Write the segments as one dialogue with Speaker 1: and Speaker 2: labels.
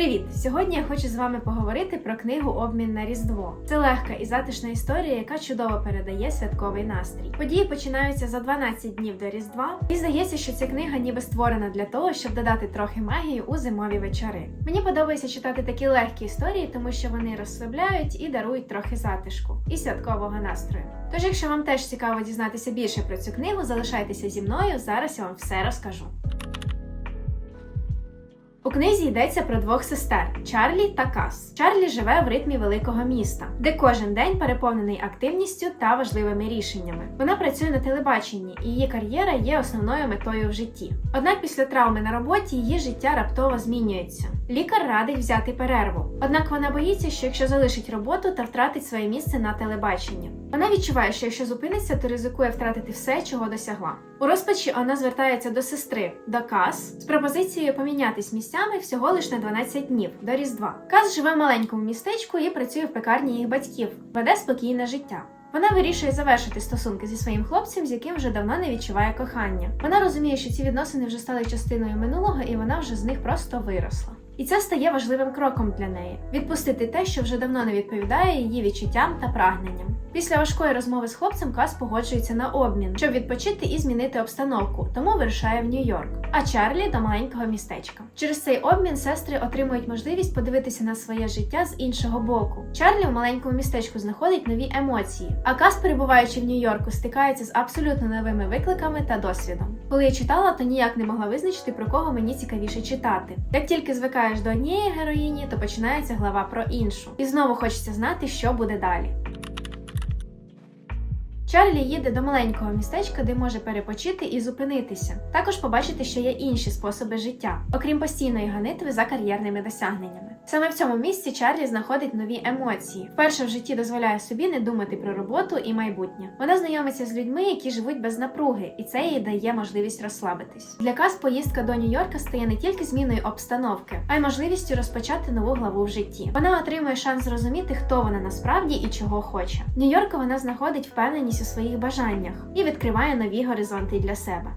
Speaker 1: Привіт! Сьогодні я хочу з вами поговорити про книгу Обмін на Різдво. Це легка і затишна історія, яка чудово передає святковий настрій. Події починаються за 12 днів до Різдва, і здається, що ця книга ніби створена для того, щоб додати трохи магії у зимові вечори. Мені подобається читати такі легкі історії, тому що вони розслабляють і дарують трохи затишку і святкового настрою. Тож, якщо вам теж цікаво дізнатися більше про цю книгу, залишайтеся зі мною. Зараз я вам все розкажу. У книзі йдеться про двох сестер Чарлі та Кас. Чарлі живе в ритмі великого міста, де кожен день переповнений активністю та важливими рішеннями. Вона працює на телебаченні, і її кар'єра є основною метою в житті. Однак після травми на роботі її життя раптово змінюється. Лікар радить взяти перерву. Однак вона боїться, що якщо залишить роботу, то втратить своє місце на телебаченні. Вона відчуває, що якщо зупиниться, то ризикує втратити все, чого досягла. У розпачі вона звертається до сестри до Кас з пропозицією помінятись місцями всього лише на 12 днів до Різдва. Кас живе в маленькому містечку і працює в пекарні їх батьків, веде спокійне життя. Вона вирішує завершити стосунки зі своїм хлопцем, з яким вже давно не відчуває кохання. Вона розуміє, що ці відносини вже стали частиною минулого, і вона вже з них просто виросла. І це стає важливим кроком для неї відпустити те, що вже давно не відповідає її відчуттям та прагненням. Після важкої розмови з хлопцем Кас погоджується на обмін, щоб відпочити і змінити обстановку, тому вирушає в Нью-Йорк. А Чарлі до маленького містечка. Через цей обмін сестри отримують можливість подивитися на своє життя з іншого боку. Чарлі в маленькому містечку знаходить нові емоції, а Кас, перебуваючи в Нью-Йорку, стикається з абсолютно новими викликами та досвідом. Коли я читала, то ніяк не могла визначити про кого мені цікавіше читати. Як тільки звикаєш до однієї героїні, то починається глава про іншу, і знову хочеться знати, що буде далі. Чарлі їде до маленького містечка, де може перепочити і зупинитися. Також побачити, що є інші способи життя, окрім постійної ганитви за кар'єрними досягненнями. Саме в цьому місці Чарлі знаходить нові емоції. Вперше в житті дозволяє собі не думати про роботу і майбутнє. Вона знайомиться з людьми, які живуть без напруги, і це їй дає можливість розслабитись. Для Кас поїздка до Нью-Йорка стає не тільки зміною обстановки, а й можливістю розпочати нову главу в житті. Вона отримує шанс зрозуміти, хто вона насправді і чого хоче. В Нью-Йорку вона знаходить впевненість у своїх бажаннях і відкриває нові горизонти для себе.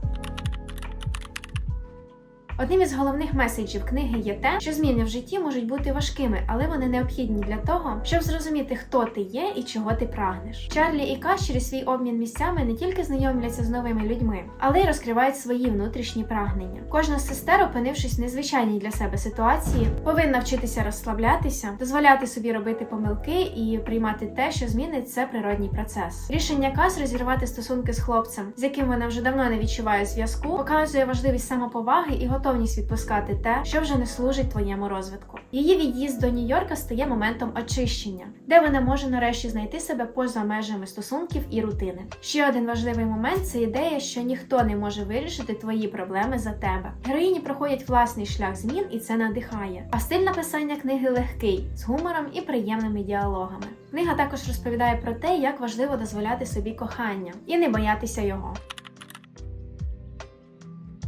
Speaker 1: Одним із головних меседжів книги є те, що зміни в житті можуть бути важкими, але вони необхідні для того, щоб зрозуміти, хто ти є і чого ти прагнеш. Чарлі і Каш через свій обмін місцями не тільки знайомляться з новими людьми, але й розкривають свої внутрішні прагнення. Кожна з сестер, опинившись в незвичайній для себе ситуації, повинна вчитися розслаблятися, дозволяти собі робити помилки і приймати те, що зміни це природній процес. Рішення Кас розірвати стосунки з хлопцем, з яким вона вже давно не відчуває зв'язку, показує важливість самоповаги і готовність відпускати те, що вже не служить твоєму розвитку. Її від'їзд до Нью-Йорка стає моментом очищення, де вона може нарешті знайти себе поза межами стосунків і рутини. Ще один важливий момент це ідея, що ніхто не може вирішити твої проблеми за тебе. Героїні проходять власний шлях змін, і це надихає. А стиль написання книги легкий, з гумором і приємними діалогами. Книга також розповідає про те, як важливо дозволяти собі кохання і не боятися його.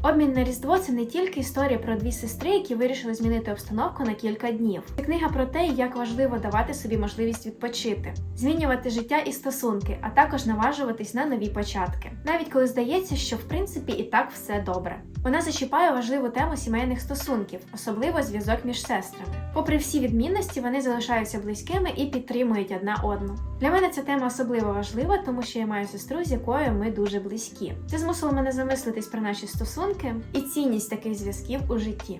Speaker 1: Обмін на Різдво це не тільки історія про дві сестри, які вирішили змінити обстановку на кілька днів. Це книга про те, як важливо давати собі можливість відпочити, змінювати життя і стосунки, а також наважуватись на нові початки. Навіть коли здається, що в принципі і так все добре. Вона зачіпає важливу тему сімейних стосунків, особливо зв'язок між сестрами. Попри всі відмінності, вони залишаються близькими і підтримують одна одну. Для мене ця тема особливо важлива, тому що я маю сестру, з якою ми дуже близькі. Це змусило мене замислитись про наші стосунки і цінність таких зв'язків у житті.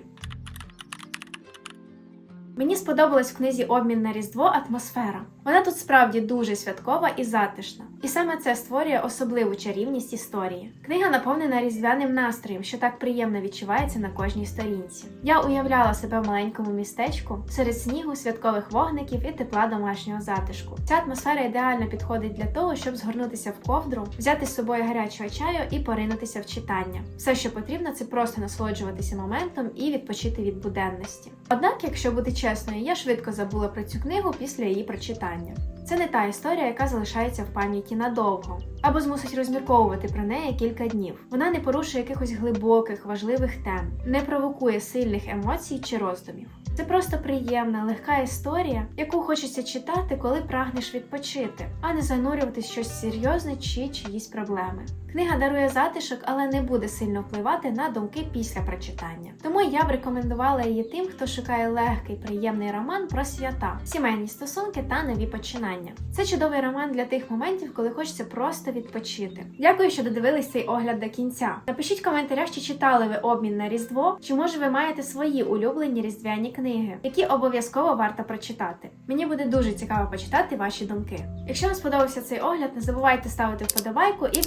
Speaker 1: Мені сподобалась в книзі Обмін на Різдво атмосфера. Вона тут справді дуже святкова і затишна. І саме це створює особливу чарівність історії. Книга наповнена різдвяним настроєм, що так приємно відчувається на кожній сторінці. Я уявляла себе в маленькому містечку серед снігу, святкових вогників і тепла домашнього затишку. Ця атмосфера ідеально підходить для того, щоб згорнутися в ковдру, взяти з собою гарячого чаю і поринутися в читання. Все, що потрібно, це просто насолоджуватися моментом і відпочити від буденності. Однак, якщо бути чесною, я швидко забула про цю книгу після її прочитання. Це не та історія, яка залишається в пам'яті надовго, або змусить розмірковувати про неї кілька днів. Вона не порушує якихось глибоких, важливих тем, не провокує сильних емоцій чи роздумів. Це просто приємна, легка історія, яку хочеться читати, коли прагнеш відпочити, а не занурюватись в щось серйозне чи чиїсь проблеми. Книга дарує затишок, але не буде сильно впливати на думки після прочитання. Тому я б рекомендувала її тим, хто шукає легкий, приємний роман про свята, сімейні стосунки та нові починання. Це чудовий роман для тих моментів, коли хочеться просто відпочити. Дякую, що додивились цей огляд до кінця. Напишіть в коментарях, чи читали ви обмін на Різдво, чи може ви маєте свої улюблені різдвяні книги, які обов'язково варто прочитати. Мені буде дуже цікаво почитати ваші думки. Якщо вам сподобався цей огляд, не забувайте ставити вподобайку і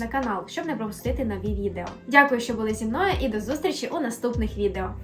Speaker 1: на канал, щоб не пропустити нові відео. Дякую, що були зі мною, і до зустрічі у наступних відео.